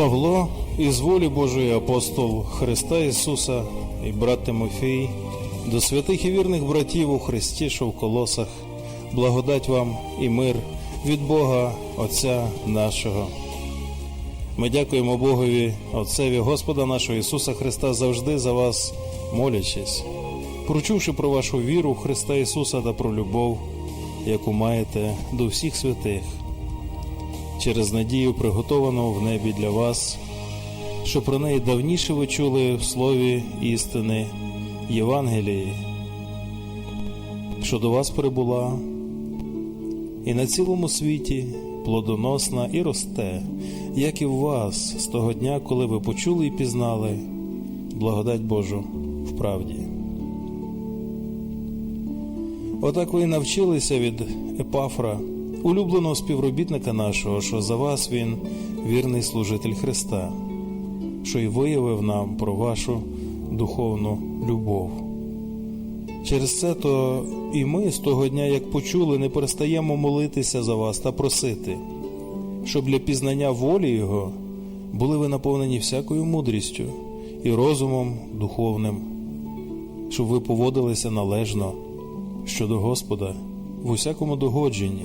Павло із волі Божої апостол Христа Ісуса і брат Тимофій, до святих і вірних братів у Христі, що в колосах, благодать вам і мир від Бога Отця нашого. Ми дякуємо Богові, Отцеві Господа нашого Ісуса Христа, завжди за вас молячись, прочувши про вашу віру в Христа Ісуса та про любов, яку маєте до всіх святих через надію, приготовану в небі для вас, що про неї давніше ви чули в слові істини Євангелії, що до вас прибула, і на цілому світі плодоносна і росте, як і в вас з того дня, коли ви почули і пізнали благодать Божу в правді. Отак ви і навчилися від Епафра, улюбленого співробітника нашого, що за вас він вірний служитель Христа, що й виявив нам про вашу духовну любов. Через це то і ми з того дня, як почули, не перестаємо молитися за вас та просити, щоб для пізнання волі Його були ви наповнені всякою мудрістю і розумом духовним, щоб ви поводилися належно щодо Господа в усякому догодженні,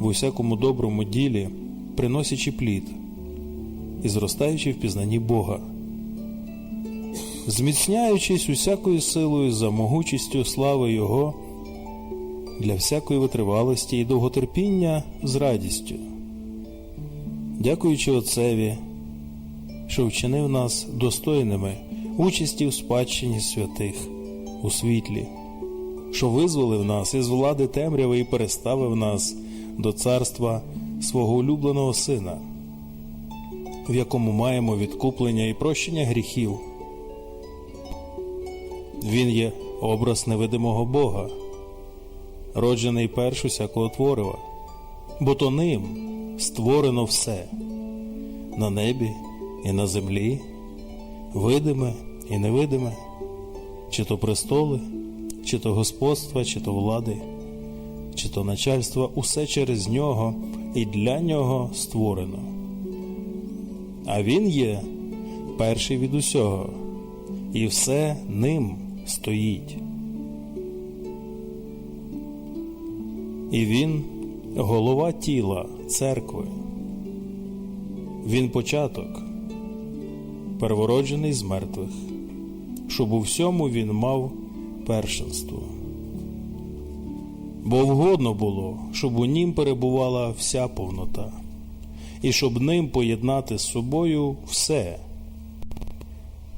в усякому доброму ділі, приносячи плід і зростаючи в пізнанні Бога, зміцняючись усякою силою за могучістю слави Його для всякої витривалості і довготерпіння з радістю, дякуючи Отцеві, що вчинив нас достойними участі в спадщині святих у світлі що визволив нас із влади темряви і переставив нас до царства свого улюбленого Сина, в якому маємо відкуплення і прощення гріхів. Він є образ невидимого Бога, роджений перш усякого творива, бо то ним створено все на небі і на землі, видиме і невидиме, чи то престоли чи то господства, чи то влади, чи то начальства, усе через нього і для нього створено. А він є перший від усього, і все ним стоїть. І він голова тіла церкви. Він початок, первороджений з мертвих, щоб у всьому він мав першинство. Бо вгодно було, щоб у нім перебувала вся повнота, і щоб ним поєднати з собою все,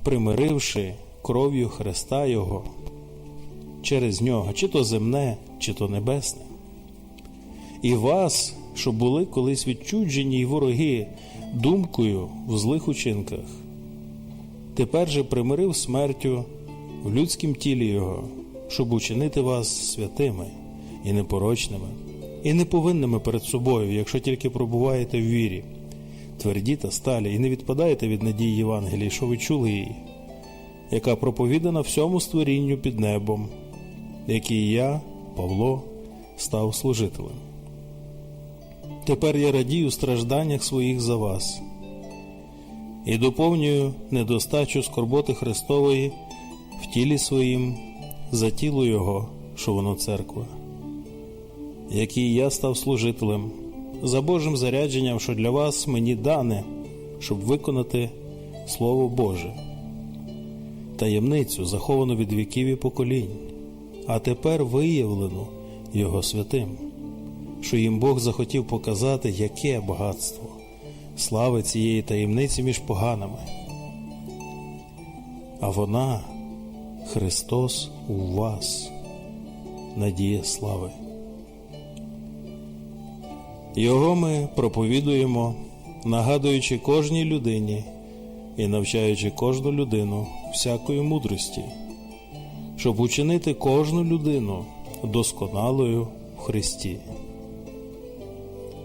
примиривши кров'ю Христа Його через нього, чи то земне, чи то небесне, і вас, що були колись відчуджені й вороги думкою в злих учинках, тепер же примирив смертю в людськім тілі Його, щоб учинити вас святими і непорочними, і неповинними перед собою, якщо тільки пробуваєте в вірі, тверді та сталі, і не відпадаєте від надії Євангелії, що ви чули її, яка проповідана всьому створінню під небом, який я, Павло, став служителем. Тепер я радію стражданнях своїх за вас і доповнюю недостачу скорботи Христової в тілі своїм за тіло Його, що воно церква, який я став служителем, за Божим зарядженням, що для вас мені дане, щоб виконати Слово Боже, таємницю, заховану від віків і поколінь, а тепер виявлену Його святим, що їм Бог захотів показати, яке багатство, слави цієї таємниці між поганими. А вона Христос у вас, надія слави. Його ми проповідуємо, нагадуючи кожній людині і навчаючи кожну людину всякої мудрості, щоб учинити кожну людину досконалою в Христі.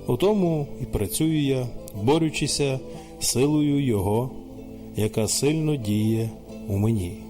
У тому і працюю я, борючися силою Його, яка сильно діє у мені.